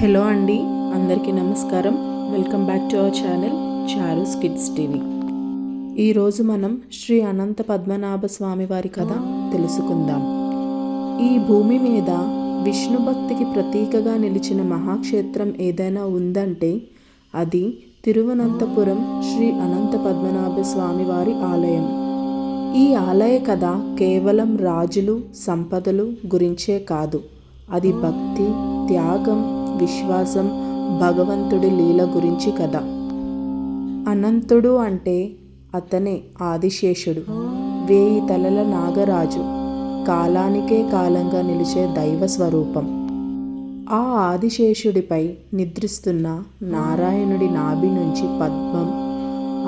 Hello అండి అందరికీ నమస్కారం. Welcome back to our channel Charu's kids TV. ఈరోజు మనం శ్రీ అనంత పద్మనాభ స్వామి వారి కథ తెలుసుకుందాం. ఈ భూమి మీద విష్ణు భక్తికి ప్రతీకగా నిలిచిన మహాక్షేత్రం ఏదైనా ఉందంటే అది తిరువనంతపురం శ్రీ అనంత పద్మనాభ స్వామి వారి ఆలయం. ఈ ఆలయ కథ కేవలం రాజులు సంపదలు గురించే కాదు. అది భక్తి త్యాగం విశ్వాసం భగవంతుడి లీల గురించి కథ. అనంతుడు అంటే అతనే ఆదిశేషుడు వేయి తలల నాగరాజు కాలానికే కాలంగా నిలిచే దైవ స్వరూపం. ఆ ఆదిశేషుడిపై నిద్రిస్తున్న నారాయణుడి నాభి నుంచి పద్మం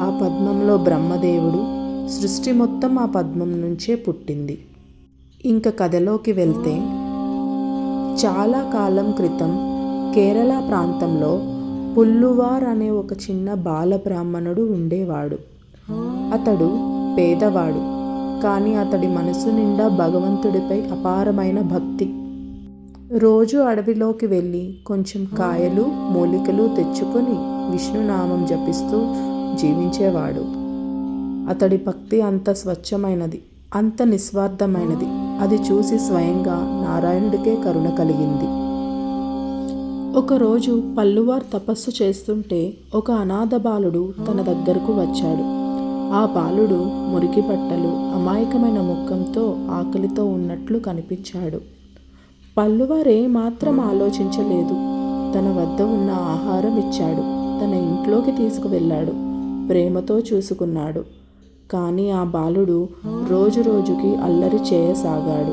ఆ పద్మంలో బ్రహ్మదేవుడు సృష్టి మొత్తం ఆ పద్మం నుంచే పుట్టింది. ఇంక కథలోకి వెళ్తే చాలా కాలం క్రితం కేరళ ప్రాంతంలో పుల్లువార్ అనే ఒక చిన్న బాల బ్రాహ్మణుడు ఉండేవాడు. అతడు పేదవాడు కానీ అతడి మనసు నిండా భగవంతుడిపై అపారమైన భక్తి. రోజు అడవిలోకి వెళ్ళి కొంచెం కాయలు మూలికలు తెచ్చుకొని విష్ణునామం జపిస్తూ జీవించేవాడు. అతడి భక్తి అంత స్వచ్ఛమైనది అంత నిస్వార్థమైనది. అది చూసి స్వయంగా నారాయణుడికే కరుణ కలిగింది. ఒకరోజు పల్లువార్ తపస్సు చేస్తుంటే ఒక అనాథ బాలుడు తన దగ్గరకు వచ్చాడు. ఆ బాలుడు మురికి బట్టలు అమాయకమైన ముఖంతో ఆకలితో ఉన్నట్లు కనిపించాడు. పల్లువారే మాత్రం ఆలోచించలేదు. తన వద్ద ఉన్న ఆహారం ఇచ్చాడు. తన ఇంట్లోకి తీసుకువెళ్ళాడు. ప్రేమతో చూసుకున్నాడు. కానీ ఆ బాలుడు రోజు రోజుకి అల్లరి చేయసాగాడు.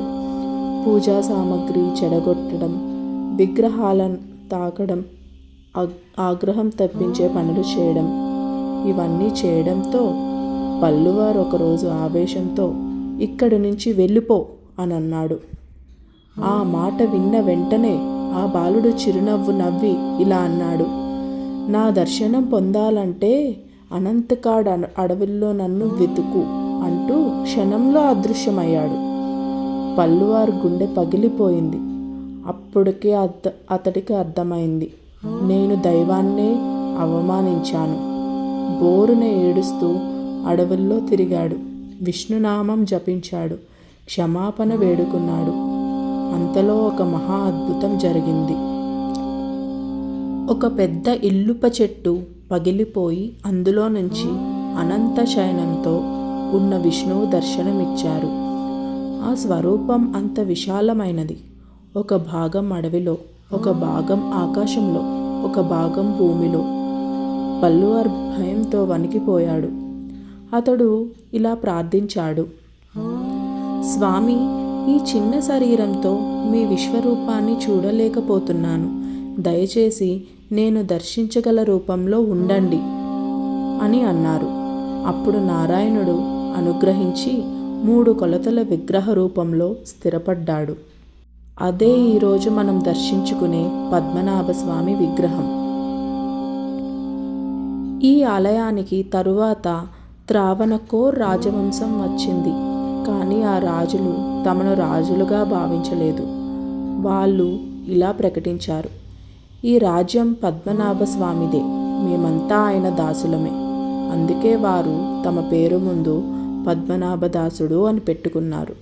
పూజా సామాగ్రి చెడగొట్టడం విగ్రహాలను తాగడం ఆగ్రహం తప్పించే పనులు చేయడం. ఇవన్నీ చేయడంతో పల్లువారు ఒకరోజు ఆవేశంతో ఇక్కడి నుంచి వెళ్ళిపో అని అన్నాడు ఆ మాట విన్న వెంటనే ఆ బాలుడు చిరునవ్వు నవ్వి ఇలా అన్నాడు. నా దర్శనం పొందాలంటే అనంతకాడ్ అడవుల్లో నన్ను వెతుకు అంటూ క్షణంలో అదృశ్యమయ్యాడు. పల్లువారు గుండె పగిలిపోయింది. అప్పటికే అర్థ అతడికి అర్థమైంది. నేను దైవాన్నే అవమానించాను. బోరున ఏడుస్తూ అడవుల్లో తిరిగాడు. విష్ణునామం జపించాడు. క్షమాపణ వేడుకున్నాడు. అంతలో ఒక మహా అద్భుతం జరిగింది. ఒక పెద్ద ఇల్లుప చెట్టు పగిలిపోయి అందులో నుంచి అనంత శయనంతో ఉన్న విష్ణువు దర్శనమిచ్చారు. ఆ స్వరూపం అంత విశాలమైనది. ఒక భాగం అడవిలో ఒక భాగం ఆకాశంలో ఒక భాగం భూమిలో. పల్లువార్ భయంతో వణికిపోయాడు. అతడు ఇలా ప్రార్థించాడు. స్వామి ఈ చిన్న శరీరంతో మీ విశ్వరూపాన్ని చూడలేకపోతున్నాను. దయచేసి నేను దర్శించగల రూపంలో ఉండండి అని అన్నారు. అప్పుడు నారాయణుడు అనుగ్రహించి మూడు కొలతల విగ్రహ రూపంలో స్థిరపడ్డాడు. అదే ఈరోజు మనం దర్శించుకునే పద్మనాభ స్వామి విగ్రహం. ఈ ఆలయానికి తరువాత త్రావణకోర్ రాజవంశం వచ్చింది. కానీ ఆ రాజులు తమను రాజులుగా భావించలేదు. వాళ్ళు ఇలా ప్రకటించారు. ఈ రాజ్యం పద్మనాభ స్వామిదే. మేమంతా ఆయన దాసులమే. అందుకే వారు తమ పేరు ముందు పద్మనాభదాసుడు అని పెట్టుకున్నారు.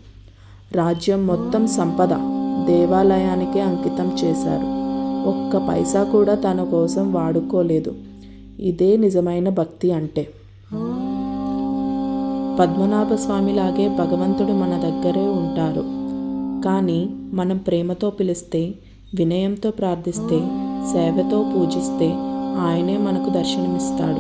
రాజ్యం మొత్తం సంపద. దేవాలయానికి అంకితం చేశారు. ఒక్క పైసా కూడా తన కోసం వాడుకోలేదు. ఇదే నిజమైన భక్తి అంటే. పద్మనాభ స్వామిలాగే భగవంతుడు మన దగ్గరే ఉంటారు. కానీ మనం ప్రేమతో పిలిస్తే వినయంతో ప్రార్థిస్తే సేవతో పూజిస్తే ఆయనే మనకు దర్శనమిస్తాడు.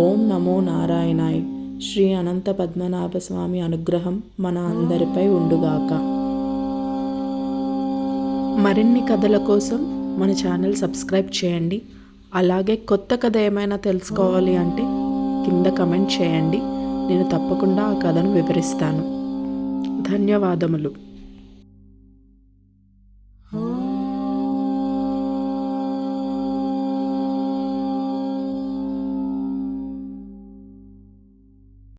ఓం నమో నారాయణాయ్. శ్రీ అనంత పద్మనాభ స్వామి అనుగ్రహం మన అందరిపై ఉండుగాక. మరిన్ని కథల కోసం మన ఛానల్ సబ్స్క్రైబ్ చేయండి. అలాగే కొత్త కథ ఏమైనా తెలుసుకోవాలి అంటే కింద కమెంట్ చేయండి. నేను తప్పకుండా ఆ కథను వివరిస్తాను. ధన్యవాదములు.